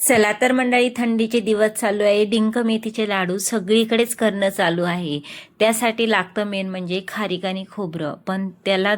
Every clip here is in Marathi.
चला तर मंडळी थंडीचे दिवस चालू आहे. डिंक मेथीचे लाडू सगळीकडेच करणं चालू आहे. त्यासाठी लागतं मेन म्हणजे खारीक आणि खोबरं. पण त्याला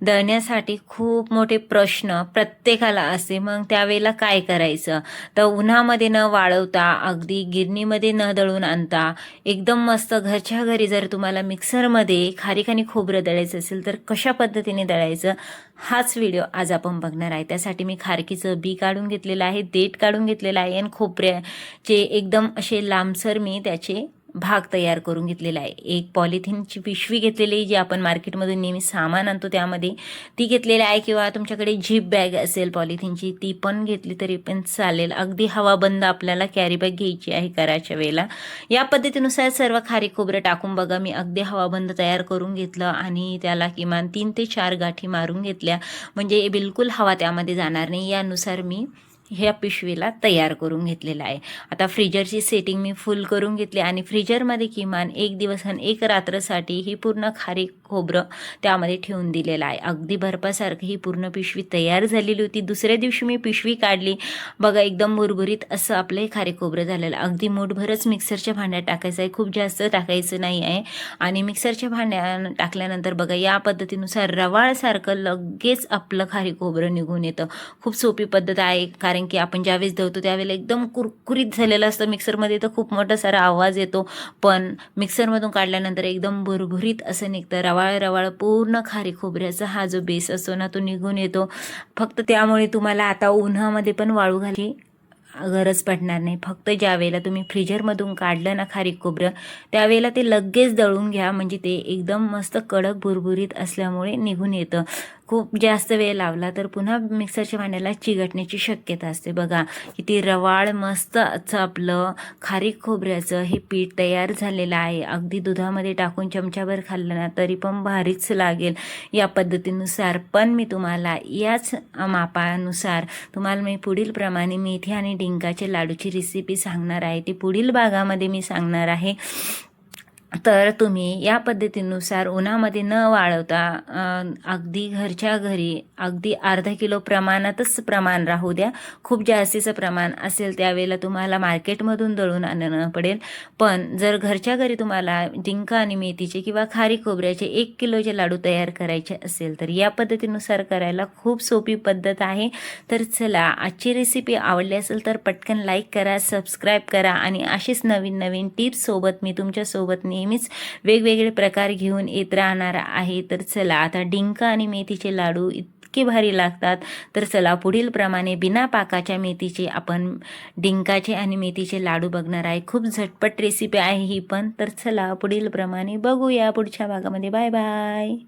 दळण्यासाठी खूप मोठे प्रश्न प्रत्येकाला असते. मग त्यावेळेला काय करायचं? तर उन्हामध्ये न वाळवता अगदी गिरणीमध्ये न दळून आणता एकदम मस्त घरच्या घरी जर तुम्हाला मिक्सरमध्ये खारीक आणि खोबरं दळायचं असेल तर कशा पद्धतीने दळायचं? हाच व्हिडिओ आज आपण बघणार आहे. त्यासाठी मी खारकीचं बी काढून घेतलेलं आहे देठ काढून घेतलेलं आहे आणि खोबऱ्याचे एकदम असे लांबसर मी त्याचे भाग तयार करून घेतलेला आहे. एक पॉलिथिनची पिशवी घेतलेली आहे जी आपण मार्केटमधून नेहमी सामान आणतो त्यामध्ये ती घेतलेली आहे किंवा तुमच्याकडे झीप बॅग असेल पॉलिथिनची ती पण घेतली तरी पण चालेल. अगदी हवा बंद आपल्याला कॅरी बॅग घ्यायची आहे कराच्या वेळेला. या पद्धतीनुसार सर्व खारी खोबरं टाकून बघा. मी अगदी हवाबंद तयार करून घेतलं आणि त्याला किमान तीन ते चार गाठी मारून घेतल्या. म्हणजे बिलकुल हवा त्यामध्ये जाणार नाही. यानुसार मी ह्या पिशवीला तयार करून घेतलेला आहे. आता फ्रीजरची सेटिंग मी फुल करून घेतली आणि फ्रीजरमध्ये किमान एक दिवस आणि एक रात्रसाठी ही पूर्ण खारी खोबरं त्यामध्ये ठेवून दिलेलं आहे. अगदी बर्फासारखं ही पूर्ण पिशवी तयार झालेली होती. दुसऱ्या दिवशी मी पिशवी काढली. बघा एकदम भुरभुरीत असं आपलं हे खारे खोबरं झालेलं. अगदी मूठभरच मिक्सरच्या भांड्यात टाकायचं आहे. खूप जास्त टाकायचं नाही आहे. आणि मिक्सरच्या भांड्या टाकल्यानंतर बघा या पद्धतीनुसार रवाळसारखं लगेच आपलं खारी खोबरं निघून येतं. खूप सोपी पद्धत आहे. कारण की आपण ज्यावेळेस धवतो त्यावेळेला एकदम कुरकुरीत झालेलं असतं. मिक्सरमध्ये तर खूप मोठा सारा आवाज येतो. पण मिक्सरमधून काढल्यानंतर एकदम भुरभुरीत असं निघतं. रवाळ रवाळ पूर्ण खारी खोबऱ्याचा हा जो बेस असतो ना तो निघून येतो. फक्त त्यामुळे तुम्हाला आता उन्हामध्ये पण वाळू घाली गरज पडणार नाही. फक्त ज्या वेळेला तुम्ही फ्रीजरमधून काढलं ना खारीक खोबरं त्यावेळेला ते लगेच दळून घ्या. म्हणजे ते एकदम मस्त कडक भुरभुरीत असल्यामुळे निघून येतं. खूप जास्त वेळ लावला तर पुन्हा मिक्सरच्या भांड्याला चिघटण्याची शक्यता असते. बघा किती रवाळ मस्त असं आपलं खारीक खोबऱ्याचं हे पीठ तयार झालेलं आहे. अगदी दुधामध्ये टाकून चमच्याभर खाल्लं ना तरी पण भारीच लागेल. या पद्धतीनुसार पण मी तुम्हाला याच मापानुसार तुम्हाला मी पुढील प्रमाणे मेथी आणि डिंकाच्या लाडूची रेसिपी सांगणार आहे. ती पुढील भागामध्ये मी सांगणार आहे. तर तुम्ही या पद्धतीनुसार उन्हामध्ये न वाळवता अगदी घरच्या घरी अगदी अर्धा किलो प्रमाणातच प्रमाण राहू द्या. खूप जास्तीचं प्रमाण असेल त्यावेळेला तुम्हाला मार्केटमधून दळून आणणं पडेल. पण जर घरच्या घरी तुम्हाला डिंक आणि मेथीचे किंवा खारी खोबऱ्याचे एक किलोचे लाडू तयार करायचे असेल तर या पद्धतीनुसार करायला खूप सोपी पद्धत आहे. तर चला आजची रेसिपी आवडली असेल तर पटकन लाईक करा सबस्क्राईब करा आणि अशीच नवीन नवीन टिप्ससोबत मी तुमच्यासोबत नेहमीच वेगवेगळे प्रकार घेऊन येत राहणार आहे. तर चला आता डिंक आणि मेथीचे लाडू इतके भारी लागतात. तर चला पुढील प्रमाणे बिना पाकाच्या मेथीचे आपण डिंकाचे आणि मेथीचे लाडू बघणार आहे. खूप झटपट रेसिपी आहे ही पण. तर चला पुढील प्रमाणे बघूया पुढच्या भागामध्ये. Bye bye.